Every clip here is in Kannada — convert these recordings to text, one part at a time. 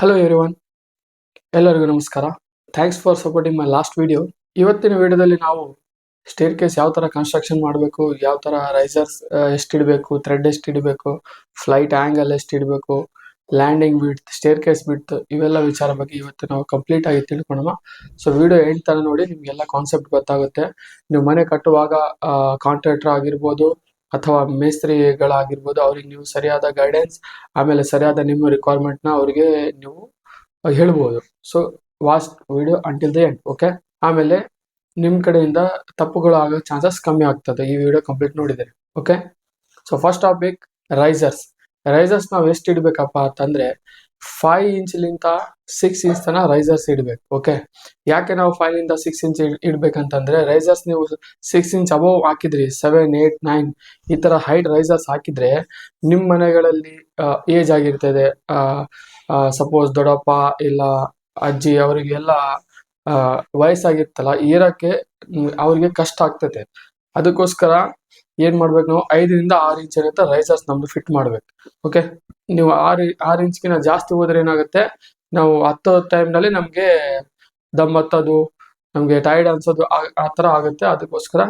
ಹಲೋ ಎವ್ರಿವನ್ ಎಲ್ಲರಿಗೂ ನಮಸ್ಕಾರ. Thanks for supporting my last video ಇವತ್ತಿನ ವಿಡಿಯೋದಲ್ಲಿ ನಾವು ಸ್ಟೇರ್ ಕೇಸ್ ಯಾವ ಥರ ಕನ್ಸ್ಟ್ರಕ್ಷನ್ ಮಾಡಬೇಕು, ಯಾವ ಥರ ರೈಸರ್ಸ್ ಎಷ್ಟು ಇಡಬೇಕು ಥ್ರೆಡ್ ಎಷ್ಟು ಇಡಬೇಕು ಫ್ಲೈಟ್ ಆ್ಯಂಗಲ್ ಎಷ್ಟು ಇಡಬೇಕು landing width staircase width ಇವೆಲ್ಲ ವಿಚಾರ ಬಗ್ಗೆ ಇವತ್ತು ನಾವು ಕಂಪ್ಲೀಟ್ ಆಗಿ ತಿಳ್ಕೊಳ್ಳೋಣ ಸೊ ವಿಡಿಯೋ ಎಂಡ್ ತನಕ ನೋಡಿ ನಿಮಗೆಲ್ಲ ಕಾನ್ಸೆಪ್ಟ್ ಗೊತ್ತಾಗುತ್ತೆ. ನೀವು ಮನೆ ಕಟ್ಟುವಾಗ ಕಾಂಟ್ರಾಕ್ಟರ್ ಆಗಿರ್ಬೋದು ಅಥವಾ ಮೇಸ್ತ್ರಿಗಳಾಗಿರ್ಬೋದು, ಅವ್ರಿಗೆ ನೀವು ಸರಿಯಾದ ಗೈಡೆನ್ಸ್ ಆಮೇಲೆ ಸರಿಯಾದ ನಿಮ್ಮ ರಿಕ್ವೈರ್ಮೆಂಟ್ನ ಅವರಿಗೆ ನೀವು ಹೇಳ್ಬೋದು. So watch video until the end okay ಆಮೇಲೆ ನಿಮ್ ಕಡೆಯಿಂದ ತಪ್ಪುಗಳು ಆಗೋ ಚಾನ್ಸಸ್ ಕಮ್ಮಿ ಆಗ್ತದೆ. ಈ ವಿಡಿಯೋ ಕಂಪ್ಲೀಟ್ ನೋಡಿದರೆ okay so first topic risers risers ನಾವು ಎಷ್ಟು ಇಡಬೇಕಪ್ಪ ಅಂತಂದ್ರೆ ಫೈವ್ ಇಂಚ್ಲಿಂತ ಸಿಕ್ಸ್ ಇಂಚ್ ತನ ರೈಸರ್ಸ್ ಇಡ್ಬೇಕು ಓಕೆ ಯಾಕೆ ನಾವು ಫೈವ್ ಇಂದ ಸಿಕ್ಸ್ ಇಂಚ್ ಇಡ್ಬೇಕಂತಂದ್ರೆ ರೈಸರ್ಸ್ ನೀವು ಸಿಕ್ಸ್ ಇಂಚ್ ಅಬೋವ್ ಹಾಕಿದ್ರಿ ಸೆವೆನ್ ಏಟ್ ನೈನ್ ಈ ತರ ಹೈಟ್ ರೈಸರ್ಸ್ ಹಾಕಿದ್ರೆ ನಿಮ್ಮ ಮನೆಗಳಲ್ಲಿ ಏಜ್ ಆಗಿರ್ತದೆ ಸಪೋಸ್ ದೊಡ್ಡಪ್ಪ ಇಲ್ಲ ಅಜ್ಜಿ ಅವರಿಗೆಲ್ಲ ವಯಸ್ಸಾಗಿರ್ತಲ್ಲ ಏರಕ್ಕೆ ಅವರಿಗೆ ಕಷ್ಟ ಆಗ್ತದೆ. ಅದಕ್ಕೋಸ್ಕರ ಏನ್ ಮಾಡ್ಬೇಕು ನಾವು ಐದರಿಂದ ಆರು ಇಂಚ್ ಅಂತ ರೈಸರ್ಸ್ ನಮ್ದು ಫಿಟ್ ಮಾಡ್ಬೇಕು ಓಕೆ ನೀವು ಆರು ಆರು ಇಂಚ್ಗಿನ ಜಾಸ್ತಿ ಹೋದ್ರೆ ಏನಾಗುತ್ತೆ? ನಾವು ಹತ್ತೋ ಟೈಮ್ನಲ್ಲಿ ನಮ್ಗೆ ದಮ್ ಹತ್ತೋದು, ನಮಗೆ ಟೈರ್ಡ್ ಅನ್ಸೋದು ಆ- ತರ ಆಗುತ್ತೆ. ಅದಕ್ಕೋಸ್ಕರ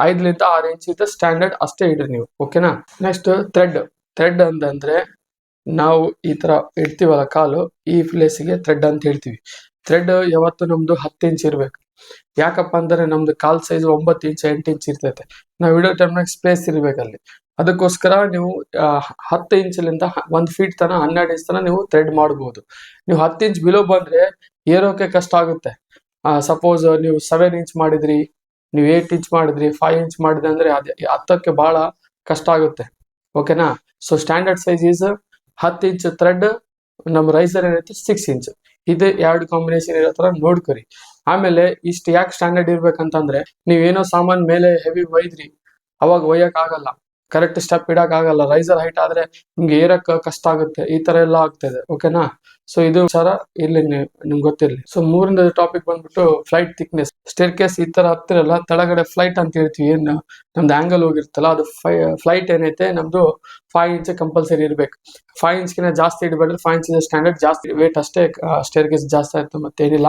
ಐದರಿಂದ ಆರು ಇಂಚ್ ಇದ್ದ ಸ್ಟ್ಯಾಂಡರ್ಡ್ ಅಷ್ಟೇ ಇಡ್ರಿ ನೀವು ಓಕೆನಾ ನೆಕ್ಸ್ಟ್ ಥ್ರೆಡ್ ಥ್ರೆಡ್ ಅಂತಂದ್ರೆ ನಾವು ಈ ತರ ಇಡ್ತೀವಲ್ಲ ಕಾಲು, ಈ ಪ್ಲೇಸಿಗೆ ಥ್ರೆಡ್ ಅಂತ ಹೇಳ್ತೀವಿ. ಥ್ರೆಡ್ ಯಾವತ್ತು ನಮ್ದು ಹತ್ತು ಇಂಚ್ ಇರ್ಬೇಕು. ಯಾಕಪ್ಪ ಅಂದ್ರೆ ನಮ್ದು ಕಾಲ್ ಸೈಜ್ ಒಂಬತ್ತು ಇಂಚ್ ಎಂಟು ಇಂಚ್ ಇರ್ತೈತೆ. ನಾವು ಇಡೋ ಟೈಮ್ನಾಗ ಸ್ಪೇಸ್ ಇರ್ಬೇಕಲ್ಲಿ ಅದಕ್ಕೋಸ್ಕರ ನೀವು ಹತ್ತು ಇಂಚ್ಲಿಂದ ಒಂದ್ ಫೀಟ್ ತನ ಹನ್ನೆರಡು ಇಂಚ್ ತನ ನೀವು ಥ್ರೆಡ್ ಮಾಡಬಹುದು ನೀವು ಹತ್ತು ಇಂಚ್ ಬಿಲೋ ಬಂದ್ರೆ ಏರೋಕೆ ಕಷ್ಟ ಆಗುತ್ತೆ. ಸಪೋಸ್ ನೀವು ಸೆವೆನ್ ಇಂಚ್ ಮಾಡಿದ್ರಿ, ನೀವು ಏಟ್ ಇಂಚ್ ಮಾಡಿದ್ರಿ ಫೈವ್ ಇಂಚ್ ಮಾಡಿದ್ರಿ ಅಂದ್ರೆ ಅದೇ ಹತ್ತಕ್ಕೆ ಬಹಳ ಕಷ್ಟ ಆಗುತ್ತೆ. ಓಕೆನಾ ಸೊ ಸ್ಟ್ಯಾಂಡರ್ಡ್ ಸೈಜ್ ಈಸ್ ಹತ್ತು ಇಂಚ್ ಥ್ರೆಡ್ ನಮ್ಮ ರೈಸರ್ ಏನೈತೆ ಸಿಕ್ಸ್ ಇಂಚ್ ಇದೆ ಎರಡು ಕಾಂಬಿನೇಷನ್ ಇರೋ ತರ ನೋಡ್ಕೊರಿ. ಆಮೇಲೆ ಇಷ್ಟು ಯಾಕೆ ಸ್ಟ್ಯಾಂಡರ್ಡ್ ಇರ್ಬೇಕಂತಂದ್ರೆ ನೀವೇನೋ ಸಾಮಾನ್ ಮೇಲೆ ಹೆವಿ ಒಯ್ದ್ರಿ, ಅವಾಗ ಒಯ್ಯಕ್ ಆಗಲ್ಲ. ಕರೆಕ್ಟ್ ಸ್ಟೆಪ್ ಇಡಕ್ ಆಗಲ್ಲ. ರೈಸರ್ ಹೈಟ್ ಆದ್ರೆ ನಿಮ್ಗೆ ಏರಕ್ ಕಷ್ಟ ಆಗುತ್ತೆ. ಈ ತರ ಎಲ್ಲ ಆಗ್ತದೆ ಓಕೆನಾ ಸೊ ಇದು ಸರ ನೀವು- ನಿಮ್ಗೆ ಗೊತ್ತಿರ್ಲಿ. ಸೊ ಮೂರನೇ ಟಾಪಿಕ್ ಬಂದ್ಬಿಟ್ಟು ಫ್ಲೈಟ್ ಥಿಕ್ನೆಸ್ ಸ್ಟೇರ್ ಕೇಸ್ ಈ ತರ ಹತ್ತಿರಲ್ಲ, ತಳಗಡೆ ಫ್ಲೈಟ್ ಅಂತ ಹೇಳ್ತೀವಿ. ಏನು ನಮ್ದು ಆಂಗಲ್ ಹೋಗಿರ್ತಲ್ಲ ಅದು ಫ್ಲೈಟ್ ಏನೈತೆ, ನಮ್ದು ಫೈವ್ ಇಂಚ್ ಕಂಪಲ್ಸರಿ ಇರ್ಬೇಕು. ಫೈವ್ ಇಂಚ್ಗಿನ ಜಾಸ್ತಿ ಇಡಬೇಡ್ರೆ. ಫೈವ್ ಇಂಚ್ ಸ್ಟ್ಯಾಂಡರ್ಡ್ ಜಾಸ್ತಿ ವೇಟ್ ಅಷ್ಟೇ ಸ್ಟೇರ್ ಕೇಸ್ ಜಾಸ್ತಿ ಆಯ್ತು ಮತ್ತೇನಿಲ್ಲ.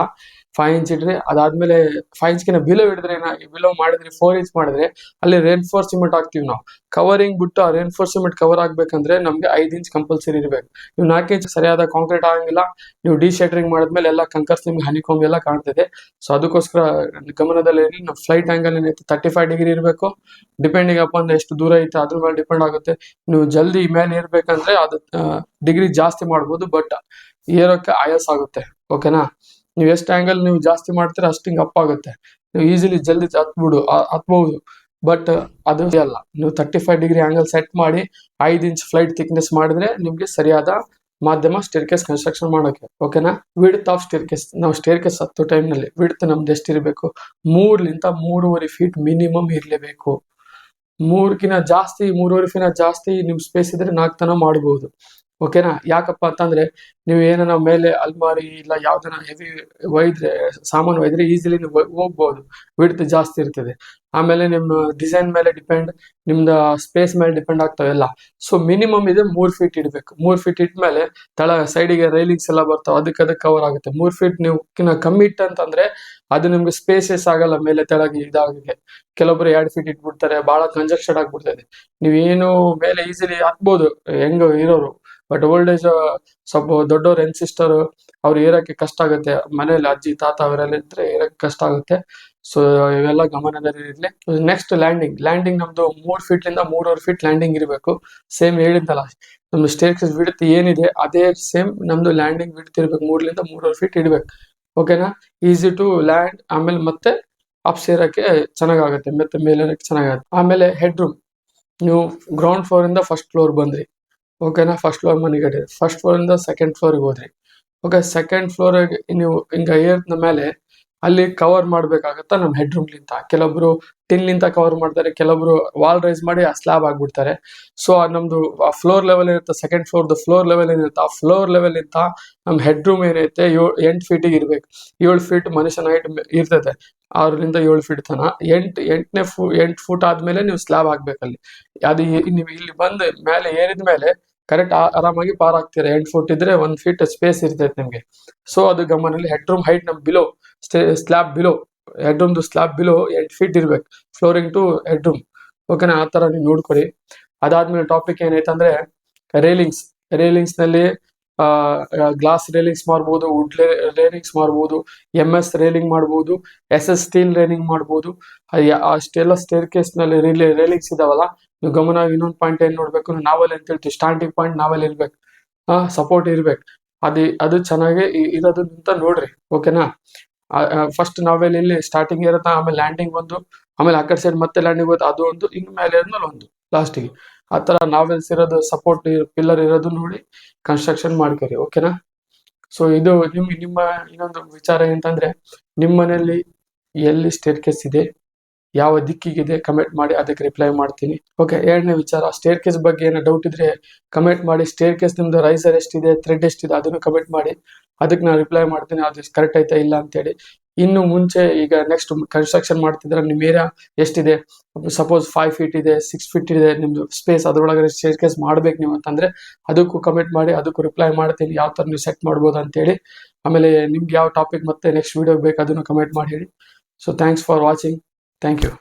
ಫೈವ್ ಇಂಚ್ ಇಡ್ರಿ ಅದಾದ್ಮೇಲೆ ಫೈವ್ ಇಂಚ್ಗಿನ ಬಿಲೋ ಹಿಡಿದ್ರೆ ಬಿಲೋ ಮಾಡಿದ್ರೆ ಫೋರ್ ಇಂಚ್ ಮಾಡಿದ್ರೆ ಅಲ್ಲಿ ರೇನ್ಫೋರ್ಸ್ಮೆಂಟ್ ಹಾಕ್ತಿವಿ ನಾವು. ಕವರಿಂಗ್ ಬಿಟ್ಟು ಆ ರೇನ್ಫೋರ್ಸ್ಮೆಂಟ್ ಕವರ್ ಆಗ್ಬೇಕಂದ್ರೆ ನಮ್ಗೆ ಐದ್ ಇಂಚ್ ಕಂಪಲ್ಸರಿ ಇರ್ಬೇಕು. ನೀವು ನಾಲ್ಕು ಇಂಚ್ ಸರಿಯಾದ ಕಾಂಕ್ರೀಟ್ ಆಗಂಗಿಲ್ಲ, ನೀವು ಡಿ ಶೆಟ್ರಿಂಗ್ ಮಾಡಿದ್ಮೇಲೆ ಎಲ್ಲ ಕಂಕರ್ಸ್ ನಿಮ್ಗೆ ಹನಿಕೊಂಬ್ ಎಲ್ಲ ಕಾಣ್ತಿದೆ. ಸೊ ಅದಕ್ಕೋಸ್ಕರ ಗಮನದಲ್ಲಿ ನಾವು ಫ್ಲೈಟ್ ಆಂಗಲ್ ಏನೈತೆ ತರ್ಟಿ ಫೈವ್ ಡಿಗ್ರಿ ಇರಬೇಕು. ಡಿಪೆಂಡಿಂಗ್ ಅಪಾನ್ ಎಷ್ಟು ದೂರ ಐತೆ, ಅದ್ರ ಮೇಲೆ ಡಿಪೆಂಡ್ ಆಗುತ್ತೆ. ನೀವು ಜಲ್ದಿ ಮೇಲೆ ಇರ್ಬೇಕಂದ್ರೆ ಅದು ಡಿಗ್ರಿ ಜಾಸ್ತಿ ಮಾಡ್ಬೋದು ಬಟ್ ಏರೋಕ್ಕೆ ಆಯಾಸ ಆಗುತ್ತೆ. ಓಕೆನಾ ನೀವು ಎಷ್ಟು ಆ್ಯಂಗಲ್ ನೀವು ಜಾಸ್ತಿ ಮಾಡ್ತೀರಾ ಅಷ್ಟು ಹಿಂಗೆ ಅಪ್ ಆಗುತ್ತೆ. ನೀವು ಈಸಿಲಿ ಜಲ್ದಿ ಹತ್ಬಿಡು ಹತ್ಬಹುದು ಬಟ್ ಅದು ಅಲ್ಲ. ನೀವು thirty five degree angle set ಮಾಡಿ ಐದು ಇಂಚ್ ಫ್ಲೈಟ್ ಥಿಕ್ನೆಸ್ ಮಾಡಿದ್ರೆ ನಿಮಗೆ ಸರಿಯಾದ ಮಾಧ್ಯಮ ಸ್ಟೇರ್ ಕೇಸ್ ಕನ್ಸ್ಟ್ರಕ್ಷನ್ ಮಾಡೋಕೆ. ಓಕೆನಾ ವಿಡ್ತ್ ಆಫ್ ಸ್ಟೇರ್ ಕೇಸ್ ನಾವು ಸ್ಟೇರ್ ಕೇಸ್ ಹತ್ತು ಟೈಮ್ನಲ್ಲಿ ವಿಡ್ತ್ ನಮ್ದು ಎಷ್ಟಿರಬೇಕು ಮೂರ್ಲಿಂದ ಮೂರುವರೆ ಫೀಟ್ ಮಿನಿಮಮ್ ಇರಲೇಬೇಕು. ಮೂರ್ಕಿನ ಜಾಸ್ತಿ, ಮೂರುವರೆ ಫೀನ ಜಾಸ್ತಿ ನಿಮ್ಮ ಸ್ಪೇಸ್ ಇದ್ರೆ ನಾಲ್ಕು ತನ ಮಾಡಬಹುದು ಓಕೆನಾ ಯಾಕಪ್ಪ ಅಂತಂದ್ರೆ ನೀವು ಏನನ ಮೇಲೆ ಅಲ್ಮಾರಿ ಇಲ್ಲ ಯಾವ್ದನ ಹೆವಿ ಒಯ್ದ್ರೆ, ಸಾಮಾನು ಒಯ್ದ್ರೆ ಈಸಿಲಿ ನೀವು ಹೋಗ್ಬೋದು. ವಿಡ್ತ್ ಜಾಸ್ತಿ ಇರ್ತದೆ. ಆಮೇಲೆ ನಿಮ್ಮ ಡಿಸೈನ್ ಮೇಲೆ ಡಿಪೆಂಡ್ ನಿಮ್ದು ಸ್ಪೇಸ್ ಮೇಲೆ ಡಿಪೆಂಡ್ ಆಗ್ತಾವೆಲ್ಲ ಸೊ ಮಿನಿಮಮ್ ಇದೆ ಮೂರ್ ಫೀಟ್ ಇಡ್ಬೇಕು. ಮೂರ್ ಫೀಟ್ ಇಟ್ಮೇಲೆ ತಳ ಸೈಡಿಗೆ ರೈಲಿಂಗ್ಸ್ ಎಲ್ಲ ಬರ್ತಾವೆ. ಅದಕ್ಕೆ ಅದಕ್ಕೆ ಕವರ್ ಆಗುತ್ತೆ. ಮೂರ್ ಫೀಟ್ ನೀವು ಕಿನ್ನ ಕಮ್ಮಿ ಇಟ್ಟಂತಂದ್ರೆ ಅದು ನಿಮ್ಗೆ ಸ್ಪೇಸಸ್ ಆಗಲ್ಲ ಮೇಲೆ ತೆಳಗೆ ಇದಾಗಿದೆ ಕೆಲವೊಬ್ರು ಎರಡ್ ಫೀಟ್ ಇಟ್ಬಿಡ್ತಾರೆ ಬಹಳ ಕಂಜಕ್ಷನ್ ಆಗ್ಬಿಡ್ತದೆ. ನೀವೇನು ಮೇಲೆ ಈಸಿಲಿ ಹಾಕ್ಬೋದು, ಹೆಂಗ ಇರೋರು. ಬಟ್ ಓಲ್ಡ್ ಏಜ್ ಸ್ವಲ್ಪ ದೊಡ್ಡವ್ರ ಹೆಂಗ್ ಸಿಸ್ಟರ್ ಅವ್ರು ಏರಕ್ಕೆ ಕಷ್ಟ ಆಗುತ್ತೆ. ಮನೇಲಿ ಅಜ್ಜಿ, ತಾತ ಅವರೆಲ್ಲ ಇದ್ರೆ ಏರಕ್ಕೆ ಕಷ್ಟ ಆಗುತ್ತೆ. ಸೊ ಇವೆಲ್ಲ ಗಮನದಲ್ಲಿ ಇರ್ಲಿ. ನೆಕ್ಸ್ಟ್ ಲ್ಯಾಂಡಿಂಗ್ ಲ್ಯಾಂಡಿಂಗ್ ನಮ್ದು ಮೂರ್ ಫೀಟ್ ಲಿಂದ ಮೂರುವರೆ ಫೀಟ್ ಲ್ಯಾಂಡಿಂಗ್ ಇರಬೇಕು. ಸೇಮ್ ಹೇಳಿದ್ದಲ್ಲ ನಮ್ದು ಸ್ಟೇಕ್ಸ್ ವಿಡ್ತ್ ಏನಿದೆ, ಅದೇ ಸೇಮ್ ನಮ್ದು ಲ್ಯಾಂಡಿಂಗ್ ವಿಡ್ತ್ ಇರ್ಬೇಕು. ಮೂರ್ಲಿಂದ ಮೂರುವರೆ ಫೀಟ್ ಇಡ್ಬೇಕು. ಓಕೆನಾ ಈಸಿ ಟು ಲ್ಯಾಂಡ್ ಆಮೇಲೆ ಮತ್ತೆ ಅಪ್ ಸೇರಕ್ಕೆ ಚೆನ್ನಾಗಾಗುತ್ತೆ. ಮತ್ತೆ ಮೇಲೆ ಚೆನ್ನಾಗಾಗುತ್ತೆ. ಆಮೇಲೆ ಹೆಡ್ ರೂಮ್ ನೀವು ಗ್ರೌಂಡ್ ಫ್ಲೋರ್ ಇಂದ ಫಸ್ಟ್ ಫ್ಲೋರ್ ಬಂದ್ರಿ. ಓಕೆನಾ ಫಸ್ಟ್ ಫ್ಲೋರ್ ಮನೆಗಡೆ ಫಸ್ಟ್ ಫ್ಲೋರ್ ಇಂದ ಸೆಕೆಂಡ್ ಫ್ಲೋರ್ಗೆ ಹೋದ್ರಿ. ಓಕೆ ಸೆಕೆಂಡ್ ಫ್ಲೋರ್ ನೀವು ಹಿಂಗೆ ಏರಿದ ಮೇಲೆ ಅಲ್ಲಿ ಕವರ್ ಮಾಡ್ಬೇಕಾಗತ್ತ ನಮ್ ಹೆಡ್ ರೂಮ್ ಲಿಂತ. ಕೆಲವೊಬ್ರು ಟಿನ್ ಲಿಂತ ಕವರ್ ಮಾಡ್ತಾರೆ, ಕೆಲವೊಬ್ರು ವಾಲ್ ರೈಸ್ ಮಾಡಿ ಆ ಸ್ಲಾಬ್ ಆಗ್ಬಿಡ್ತಾರೆ ಸೊ ನಮ್ದು ಫ್ಲೋರ್ ಲೆವೆಲ್ ಇರುತ್ತೆ ಸೆಕೆಂಡ್ ಫ್ಲೋರ್ ಫ್ಲೋರ್ ಲೆವೆಲ್ ಏನಿರುತ್ತೆ, ಆ ಫ್ಲೋರ್ ಲೆವೆಲ್ ಇಂತ ನಮ್ ಹೆಡ್ ರೂಮ್ ಏನೈತೆ ಏಳು ಎಂಟು ಫೀಟಿಗೆ ಇರ್ಬೇಕು. ಏಳು ಫೀಟ್ ಮನುಷ್ಯನ ಹೈಟ್ ಇರ್ತೈತೆ ಆರರಿಂದ ಏಳು ಫೀಟ್ ತನ. ಎಂಟು, ಎಂಟನೇ ಫು, ಎಂಟು ಫೂಟ್ ಆದ್ಮೇಲೆ ನೀವು ಸ್ಲ್ಯಾಬ್ ಹಾಕ್ಬೇಕಲ್ಲಿ. ಅದು ನೀವು ಇಲ್ಲಿ ಬಂದು ಮೇಲೆ ಏರಿದ ಮೇಲೆ ಕರೆಕ್ಟ್ ಆರಾಮಾಗಿ ಪಾರ್ ಆಗ್ತೀರಾ? ಎಂಟು ಫುಟ್ ಇದ್ರೆ ಒಂದು ಫೀಟ್ ಸ್ಪೇಸ್ ಇರ್ತೈತೆ ನಿಮಗೆ. ಸೊ ಅದು ಗಮನಲ್ಲಿ ಹೆಡ್ ರೂಮ್ ಹೈಟ್ ನಮ್ ಬಿಲೋ ಸ್ಲ್ಯಾಬ್ ಬಿಲೋ ಹೆಡ್ ರೂಮ್ದು ಸ್ಲ್ಯಾಬ್ ಬಿಲೋ ಎಂಟು ಫೀಟ್ ಇರ್ಬೇಕು. ಫ್ಲೋರಿಂಗ್ ಟು ಹೆಡ್ ರೂಮ್ ಓಕೆನಾ ಆ ಥರ ನೀವು ನೋಡ್ಕೊಡಿ. ಅದಾದ್ಮೇಲೆ ಟಾಪಿಕ್ ಏನೈತೆ ಅಂದ್ರೆ ರೇಲಿಂಗ್ಸ್ ರೇಲಿಂಗ್ಸ್ನಲ್ಲಿ ಗ್ಲಾಸ್ ರೇಲಿಂಗ್ಸ್ ಮಾಡ್ಬೋದು ವುಡ್ ರೇಲಿಂಗ್ಸ್ ಮಾಡ್ಬೋದು ಎಂ ಎಸ್ ರೇಲಿಂಗ್ ಮಾಡ್ಬೋದು ಎಸ್ ಎಸ್ ಸ್ಟೀಲ್ ರೇಲಿಂಗ್ ಮಾಡ್ಬೋದು. ಅಷ್ಟೆಲ್ಲ ಸ್ಟೇರ್ ಕೇಸ್ನಲ್ಲಿ ರೇಲಿಂಗ್ಸ್ ಇದಾವಲ್ಲ ನೀವು ಗಮನ ಇನ್ನೊಂದು ಪಾಯಿಂಟ್ ಏನ್ ನೋಡ್ಬೇಕು? ನಾವಲ್ಲಿ ಅಂತ ಹೇಳ್ತೀವಿ. ಸ್ಟಾರ್ಟಿಂಗ್ ಪಾಯಿಂಟ್ ನಾವಲ್ಲಿ ಇರ್ಬೇಕು. ಆ ಸಪೋರ್ಟ್ ಇರ್ಬೇಕು. ಅದು ಅದು ಚೆನ್ನಾಗಿ ಇ- ಇರೋದು ಅಂತ ನೋಡ್ರಿ ಓಕೆನಾ ಫಸ್ಟ್ ನಾವೆಲ್ ಇಲ್ಲಿ ಸ್ಟಾರ್ಟಿಂಗ್ ಇರುತ್ತೆ, ಆಮೇಲೆ ಲ್ಯಾಂಡಿಂಗ್ ಒಂದು ಆಮೇಲೆ ಆ ಕಡೆ ಸೈಡ್ ಮತ್ತೆ ಲ್ಯಾಂಡಿಂಗ್ ಹೋಯ್ತು, ಅದು ಒಂದು ಇನ್ನು ಮೇಲೆ ಇರೋದ್ಮೇಲೆ ಒಂದು ಲಾಸ್ಟಿಗೆ ಆ ತರ ನಾವೆಲ್ಸ್ ಇರೋದು ಸಪೋರ್ಟ್ ಪಿಲ್ಲರ್ ಇರೋದು ನೋಡಿ ಕನ್ಸ್ಟ್ರಕ್ಷನ್ ಮಾಡ್ಕೊರಿ. ಓಕೆನಾ ಸೊ ಇದು ನಿಮ್ಮ ನಿಮ್ಮ ಇನ್ನೊಂದು ವಿಚಾರ ಏನಂತಂದ್ರೆ ನಿಮ್ಮ ಮನೆಯಲ್ಲಿ ಎಲ್ಲಿ ಸ್ಟೇರ್ ಕೇಸ್ ಇದೆ? ಯಾವ ದಿಕ್ಕಿಗಿದೆ ಕಮೆಂಟ್ ಮಾಡಿ, ಅದಕ್ಕೆ ರಿಪ್ಲೈ ಮಾಡ್ತೀನಿ. ಓಕೆ ಎರಡನೇ ವಿಚಾರ ಸ್ಟೇರ್ ಕೇಸ್ ಬಗ್ಗೆ ಏನೋ ಡೌಟ್ ಇದ್ರೆ ಕಮೆಂಟ್ ಮಾಡಿ ಸ್ಟೇರ್ ಕೇಸ್ ನಿಮ್ದು ರೈಸರ್ ಎಷ್ಟಿದೆ ಥ್ರೆಡ್ ಎಷ್ಟಿದೆ, ಅದನ್ನು ಕಮೆಂಟ್ ಮಾಡಿ. ಅದಕ್ಕೆ ನಾನು ರಿಪ್ಲೈ ಮಾಡ್ತೀನಿ, ಅದು ಕರೆಕ್ಟ್ ಆಯ್ತಾ ಇಲ್ಲ ಅಂತೇಳಿ. ಇನ್ನು ಮುಂಚೆ ಈಗ ನೆಕ್ಸ್ಟ್ ಕನ್ಸ್ಟ್ರಕ್ಷನ್ ಮಾಡ್ತಿದ್ರೆ ನಿಮ್ಮ ಏರಿಯಾ ಎಷ್ಟಿದೆ? ಸಪೋಸ್ ಫೈವ್ ಫೀಟ್ ಇದೆ ಸಿಕ್ಸ್ ಫೀಟ್ ಇದೆ, ನಿಮ್ದು ಸ್ಪೇಸ್ ಅದ್ರೊಳಗಡೆ ಸ್ಟೇರ್ ಕೇಸ್ ಮಾಡ್ಬೇಕು ನೀವು ಅಂತಂದ್ರೆ ಅದಕ್ಕೂ ಕಮೆಂಟ್ ಮಾಡಿ, ಅದಕ್ಕೂ ರಿಪ್ಲೈ ಮಾಡ್ತೀನಿ, ಯಾವ ತರ ನೀವು ಸೆಟ್ ಮಾಡ್ಬೋದು ಅಂತೇಳಿ. ಆಮೇಲೆ ನಿಮ್ಗೆ ಯಾವ ಟಾಪಿಕ್ ಮತ್ತೆ ನೆಕ್ಸ್ಟ್ ವಿಡಿಯೋ ಬೇಕು, ಅದನ್ನು ಕಮೆಂಟ್ ಮಾಡಿ ಹೇಳಿ. So thanks for watching Thank you.